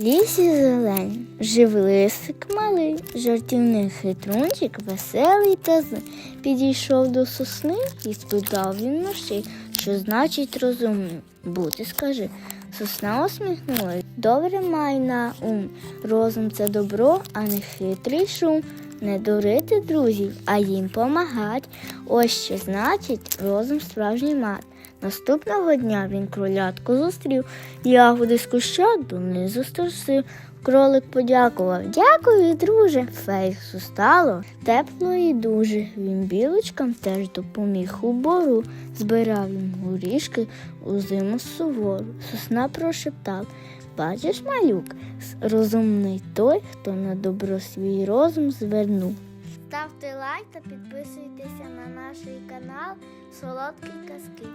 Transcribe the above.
Лісі зелень, жив лисик малий, жартівний хитрунчик, веселий та злий. Підійшов до сосни і спитав він ноші, що значить розумним. Бути, скажи. Сосна усміхнулась. Добре май на ум. Розум це добро, а не хитрий шум. Не дурити друзів, а їм помагать. Ось що значить розум справжній мат. Наступного дня він кролятку зустрів, ягоди з куща донизу струсив. Кролик подякував. Дякую, друже. Фейсу стало тепло і дуже. Він білочкам теж допоміг у бору, збирав їм горішки у зиму сувору. Сосна прошептав. Бачиш, малюк, розумний той, хто на добро свій розум звернув. Ставте лайк та підписуйтеся на наш канал Солодкі казки.